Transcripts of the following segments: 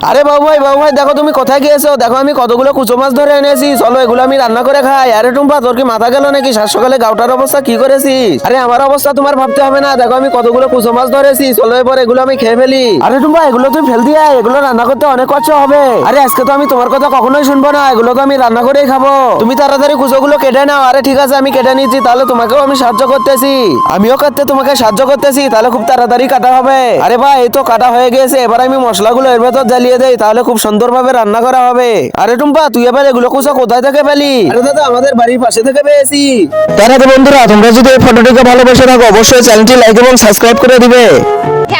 আরে বাবু ভাই বাবু ভাই দেখো তুমি কোথায় গিয়েছো? দেখো আমি কতগুলো কুচো মাছ ধরে এনেছি। চলো এগুলো আমি রান্না করে খাই। আরে টুম্পা, তোর কি মাথা গেল নাকি? সাত সকালে গাউটার অবস্থা কি করেছিস? আরে আমার অবস্থা তোমার ভাবতে হবে না। দেখো আমি কতগুলো কুচো মাছ ধরেছি। চলো এবার এগুলো আমি খেয়ে ফেলি। আরে টুম্পা, এগুলো তুই ফেল দিয়ে এগুলো রান্না করতে অনেক কষ্ট হবে। আরে আজকে তো আমি তোমার কথা কখনোই শুনব না। এগুলো তো আমি রান্না করেই খাব। তুমি তাড়াতাড়ি কুচোগুলো কেটে নাও। আরে ঠিক আছে, আমি কেটে নিচ্ছি। তাহলে তোমাকেও আমি সাহায্য করতেছি। আমিও কাটতে তোমাকে সাহায্য করতেছি। তাহলে খুব তাড়াতাড়ি কাটা হবে। আরে ভাই, এই তো কাটা হয়ে গেছে এবার আমি মশলাগুলো এর ভেতর জ্বালিয়ে দেই তাহলে খুব সুন্দরভাবে রান্না করা হবে। আরে টুম্পা তুই এবার এগুলো কুচো কোথায় থেকে পেলি? আরে দাদা আমাদের বাড়ির পাশে থেকে পেয়েছি। তার আগে বন্ধুরা তোমরা যদি এই ফটোটিকে ভালোবেসে থাকো অবশ্যই চ্যানেলটি লাইক এবং সাবস্ক্রাইব করে দিবে।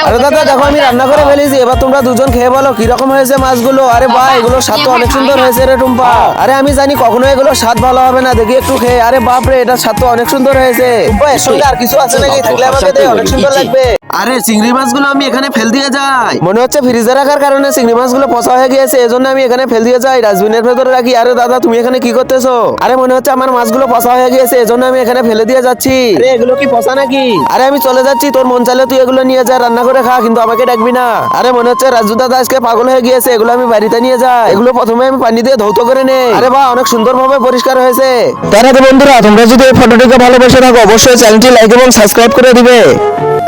আরে দাদা দেখো আমি রান্না করে ফেলেছি। এবার তোমরা দুজন খেয়ে বলো কীরকম হয়েছে মাছগুলো? আরে বাহ এগুলো স্বাদ তো অনেক সুন্দর হয়েছে রে টুম্পা। আরে আমি জানি কখনো এগুলো স্বাদ ভালো হবে না দেখি একটু খেয়ে। আরে বাপ রে এটা স্বাদ তো অনেক সুন্দর হয়েছে। টুম্পা এর সঙ্গে আর কিছু আছে নাকি? থাকলে আমাকে দে অনেক সুন্দর লাগবে। আরে চিংড়ি মাছগুলো আমি এখানে ফেল দিয়ে যাই। মনে হচ্ছে ফ্রিজে রাখার কারণে চিংড়ি মাছগুলো পচা হয়ে গিয়েছে এজন্য আমি এখানে ফেল দিয়ে যাই ডাস্টবিনের ভেতরে রাখি। আরে দাদা তুমি এখানে কি করতেছো? আরে মনে হচ্ছে আমার মাছগুলো পচা হয়ে গিয়েছে এজন্য আমি এখানে ফেলে দিয়ে যাচ্ছি। আরে এগুলো কি পচা নাকি? আরে আমি চলে যাচ্ছি তোর মন চাইলে তুই এগুলো নিয়ে যা রান্না করে খা কিন্তু আমাকে ডাকবি না। আরে মনে হচ্ছে রাজু দাদা আজকে পাগল হয়ে গিয়েছে এগুলো আমি বাড়িতে নিয়ে যাই এগুলো প্রথমে আমি পানি দিয়ে ধৌত করে নেই আরে বা অনেক সুন্দরভাবে পরিষ্কার হয়েছে। তার বন্ধুরা তোমরা যদি এই ফটোটিকে ভালোবেসে থাকো অবশ্যই চ্যানেলটি লাইক এবং সাবস্ক্রাইব করে দিবে।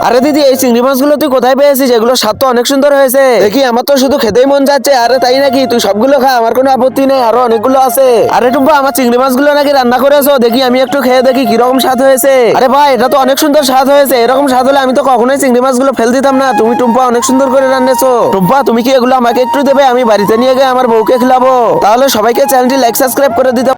আরে দিদি, এই চিংড়ি মাছগুলো তুই কোথায় পেয়েছিস? এগুলো স্বাদ তো অনেক সুন্দর হয়েছে। দেখি, আমার তো শুধু খেতেই মন যাচ্ছে। আরে তাই নাকি? তুই সবগুলো খা, আমার কোনো আপত্তি নেই, আরও অনেকগুলো আছে। আরে টুম্পা, আমার চিংড়ি মাছগুলো নাকি রান্না করেছ? দেখি, আমি একটু খেয়ে দেখি কীরকম স্বাদ হয়েছে। আরে ভাই, এটা তো অনেক সুন্দর স্বাদ হয়েছে। এরকম স্বাদ হলে আমি তো কখনোই চিংড়ি মাছগুলো ফেল দিতাম না। তুমি টুম্পা, অনেক সুন্দর করে রান্নেছো। টুম্পা, তুমি কি এগুলো আমাকে একটু দেবে? আমি বাড়িতে নিয়ে গিয়ে আমার বউকে খেলাবো। তাহলে সবাইকে চ্যানেলটি লাইক, সাবস্ক্রাইব করে দিতে